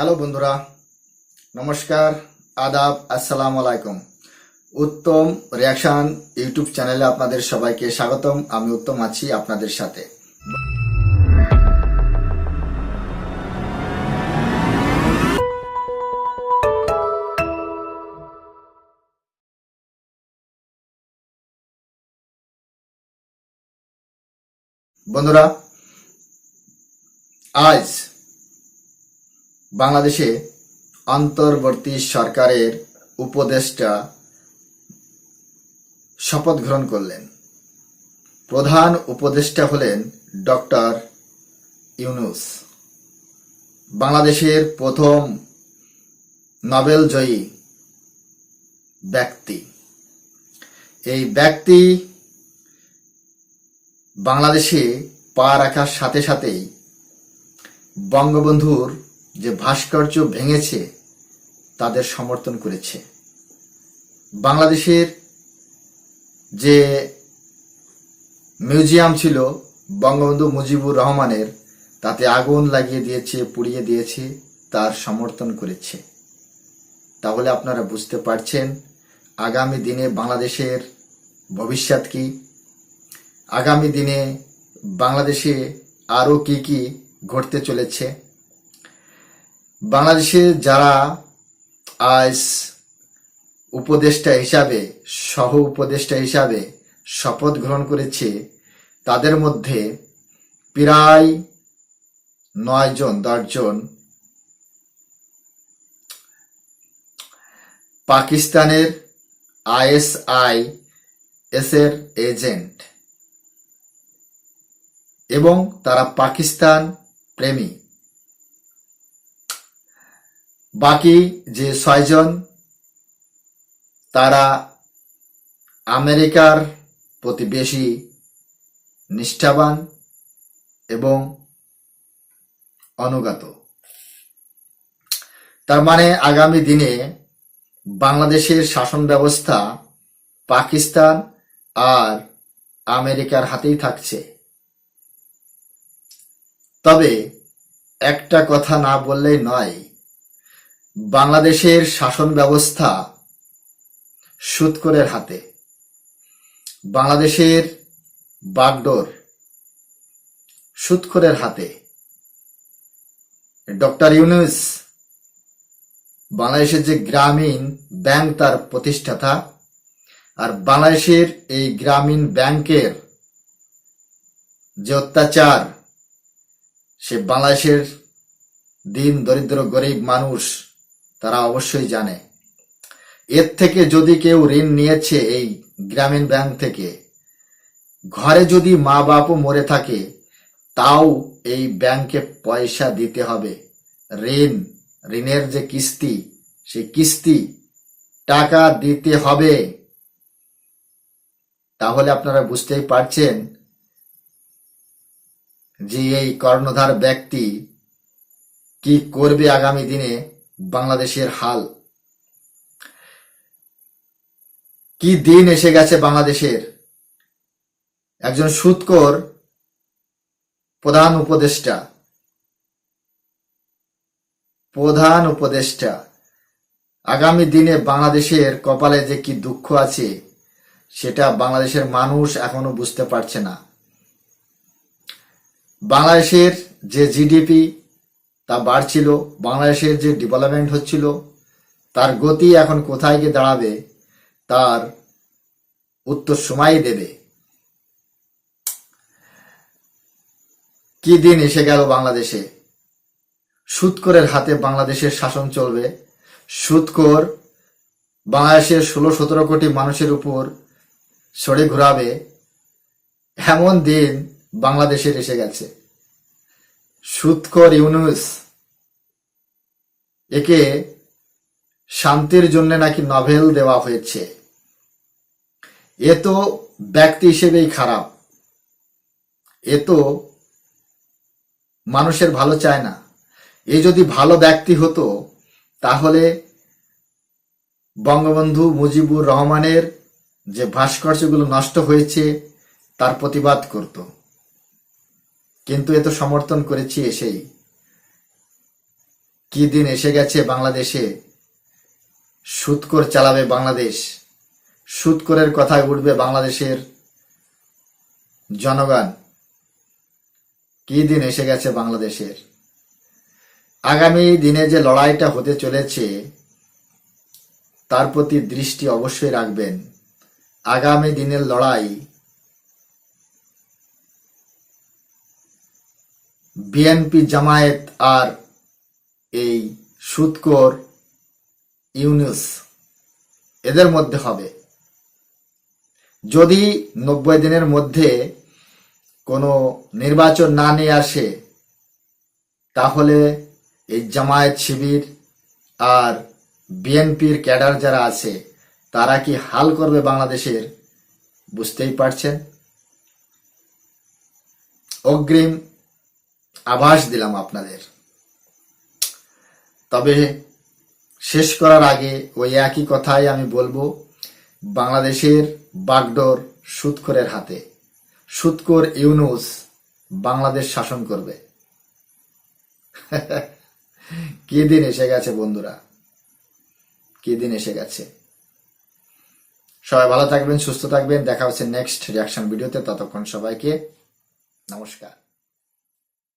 Hello বন্ধুরা, নমস্কার, আদাব, আসসালামু আলাইকুম। উত্তম রিয়াকশন ইউটিউব চ্যানেলে আপনাদের সবাইকে স্বাগতম। আমি উত্তম আছি আপনাদের সাথে। বন্ধুরা, আজ বাংলাদেশে অন্তর্বর্তী সরকারের উপদেষ্টা শপথ গ্রহণ করলেন। প্রধান উপদেষ্টা হলেন ডক্টর ইউনুস। বাংলাদেশের প্রথম নোবেল জয়ী ব্যক্তি। এই ব্যক্তি বাংলাদেশে পা রাখার সাথে সাথেই বঙ্গবন্ধুর যে ভাস্কর্য ভেঙেছে, তাদের সমর্থন করেছে। বাংলাদেশের যে মিউজিয়াম ছিল, বঙ্গবন্ধু মুজিবুর রহমানের, তাতে আগুন লাগিয়ে দিয়েছে, পুড়িয়ে দিয়েছে, তার সমর্থন করেছে। তাহলে আপনারা বুঝতে পারছেন, আগামী দিনে বাংলাদেশের ভবিষ্যৎ কি? আগামী দিনে বাংলাদেশে আরও কি কি ঘটতে চলেছে? বাংলাদেশে যারা আজ উপদেষ্টা হিসাবে, সহ উপদেষ্টা হিসাবে শপথ গ্রহণ করেছে, তাদের মধ্যে প্রায় নয় জন দশজন পাকিস্তানের আইএসআই এস এর এজেন্ট এবং তারা পাকিস্তান প্রেমী। বাকি যে ছয়জন, তারা আমেরিকার প্রতি বেশি নিষ্ঠাবান এবং অনুগত। তার মানে আগামী দিনে বাংলাদেশের শাসন ব্যবস্থা পাকিস্তান আর আমেরিকার হাতেই থাকছে। তবে একটা কথা না বললেই নয় বাংলাদেশের শাসন ব্যবস্থা সুৎকরের হাতে। বাংলাদেশের বাগডোর সুৎকরের হাতে। ডক্টর ইউনুস, বাংলাদেশের যে গ্রামীণ ব্যাংক তার প্রতিষ্ঠাতা, আর বাংলাদেশের এই গ্রামীণ ব্যাংকের যে অত্যাচার, সে বাংলাদেশের দিন দরিদ্র গরিব মানুষ তারা অবশ্যই জানে। এর থেকে যদি কেউ ঋণ নিয়েছে এই গ্রামীণ ব্যাংক থেকে, ঘরে যদি মা বাপও মরে থাকে, তাও এই ব্যাংকে পয়সা দিতে হবে। ঋণ, ঋণের যে কিস্তি, সেই কিস্তি টাকা দিতে হবে। তাহলে আপনারা বুঝতেই পারছেন যে এই কর্ণধার ব্যক্তি কি করবে আগামী দিনে। বাংলাদেশের হাল। কি দিন এসে গেছে বাংলাদেশের? একজন সুৎকর প্রধান উপদেষ্টা। প্রধান উপদেষ্টা। আগামী দিনে বাংলাদেশের কপালে যে কি দুঃখ আছে, সেটা বাংলাদেশের মানুষ এখনও বুঝতে পারছে না। বাংলাদেশের যে জিডিপি তা বাড়ছিল, বাংলাদেশের যে ডেভেলপমেন্ট হচ্ছিল, তার গতি এখন কোথায় গিয়ে দাঁড়াবে, তার উত্তর সময় দেবে। কি দিন এসে গেল বাংলাদেশে? সুৎকরের হাতে বাংলাদেশের শাসন চলবে। সুৎকর বাংলাদেশের ষোলো সতেরো কোটি মানুষের উপর সরে ঘুরাবে। এমন দিন বাংলাদেশের এসে গেছে। সুৎকর ইউনুস একে শান্তির জন্য নাকি নভেল দেওয়া হয়েছে। এ তো ব্যক্তি হিসেবেই খারাপ। এ তো মানুষের ভালো চায় না। এ যদি ভালো ব্যক্তি হতো, তাহলে বঙ্গবন্ধু মুজিবুর রহমানের যে ভাস্কর্যগুলো নষ্ট হয়েছে, তার প্রতিবাদ করত। কিন্তু এ তো সমর্থন করেছি এসেই। কি দিন এসে গেছে বাংলাদেশে? সুৎকর চালাবে বাংলাদেশ। সুৎকরের কথায় উঠবে বাংলাদেশের জনগণ। কি দিন এসে গেছে বাংলাদেশের? আগামী দিনে যে লড়াইটা হতে চলেছে, তার প্রতি দৃষ্টি অবশ্যই রাখবেন। আগামী দিনের লড়াই বিএনপি জামায়াত আর এই সুৎকর ইউনুস এদের মধ্যে হবে। যদি নব্বই দিনের মধ্যে কোনো নির্বাচন না নিয়ে আসে, তাহলে এই জামায়াত শিবির আর বিএনপির ক্যাডার যারা আছে, তারা কি হাল করবে বাংলাদেশের, বুঝতেই পারছেন? অগ্রিম আভাস দিলাম আপনাদের। তবে শেষ করার আগে ওই একই কথাই আমি বলব বাংলাদেশের বাগডোর সুৎকরের হাতে। সুৎকর ইউনুস বাংলাদেশ শাসন করবে। কি দিন এসে গেছে বন্ধুরা? কি দিন এসে গেছে? সবাই ভালো থাকবেন, সুস্থ থাকবেন। দেখা হচ্ছে নেক্সট রিয়াকশন ভিডিওতে ততক্ষণ সবাইকে নমস্কার।